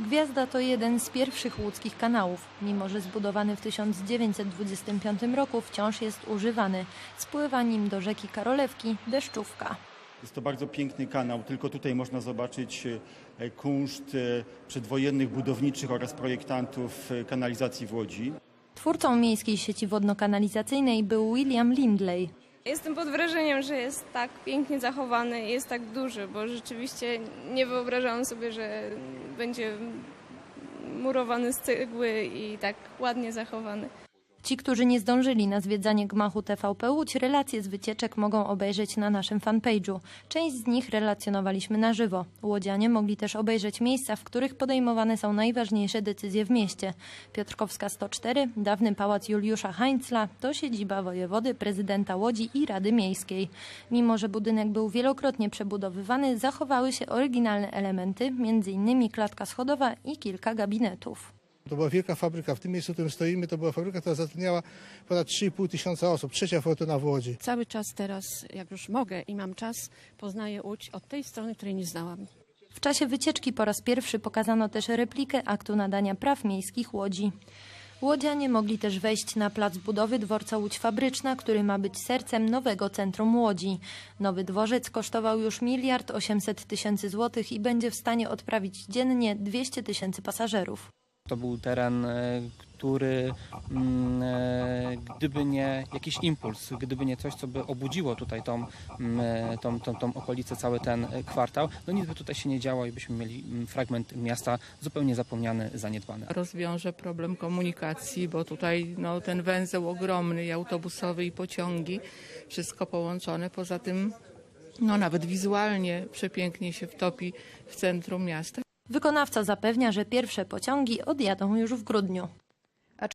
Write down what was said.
Gwiazda to jeden z pierwszych łódzkich kanałów. Mimo, że zbudowany w 1925 roku wciąż jest używany. Spływa nim do rzeki Karolewki deszczówka. Jest to bardzo piękny kanał. Tylko tutaj można zobaczyć e, kunszt e, przedwojennych budowniczych oraz projektantów e, kanalizacji w Łodzi. Twórcą miejskiej sieci wodno-kanalizacyjnej był William Lindley. Jestem pod wrażeniem, że jest tak pięknie zachowany i jest tak duży, bo rzeczywiście nie wyobrażałam sobie, że będzie murowany z cegły i tak ładnie zachowany. Ci, którzy nie zdążyli na zwiedzanie gmachu TVP Łódź, relacje z wycieczek mogą obejrzeć na naszym fanpage'u. Część z nich relacjonowaliśmy na żywo. Łodzianie mogli też obejrzeć miejsca, w których podejmowane są najważniejsze decyzje w mieście. Piotrkowska 104, dawny pałac Juliusza Heinzla, to siedziba wojewody, prezydenta Łodzi i Rady Miejskiej. Mimo, że budynek był wielokrotnie przebudowywany, zachowały się oryginalne elementy, m.in. klatka schodowa i kilka gabinetów. To była wielka fabryka. W tym miejscu, w którym stoimy, to była fabryka, która zatrudniała ponad 3,5 tysiąca osób. Trzecia fortuna w Łodzi. Cały czas teraz, jak już mogę i mam czas, poznaję Łódź od tej strony, której nie znałam. W czasie wycieczki po raz pierwszy pokazano też replikę aktu nadania praw miejskich Łodzi. Łodzianie mogli też wejść na plac budowy dworca Łódź Fabryczna, który ma być sercem nowego centrum Łodzi. Nowy dworzec kosztował już miliard 800 tysięcy złotych i będzie w stanie odprawić dziennie 200 tysięcy pasażerów. To był teren, e, który mm, e, gdyby nie jakiś impuls, gdyby nie coś, co by obudziło tutaj tą, mm, e, tą, tą, tą okolicę, cały ten kwartał, no nic by tutaj się nie działo i byśmy mieli mm, fragment miasta zupełnie zapomniany, zaniedbany. rozwiąże problem komunikacji, bo tutaj no, ten węzeł ogromny i autobusowy i pociągi, wszystko połączone. Poza tym no, nawet wizualnie przepięknie się wtopi w centrum miasta. Wykonawca zapewnia, że pierwsze pociągi odjadą już w grudniu.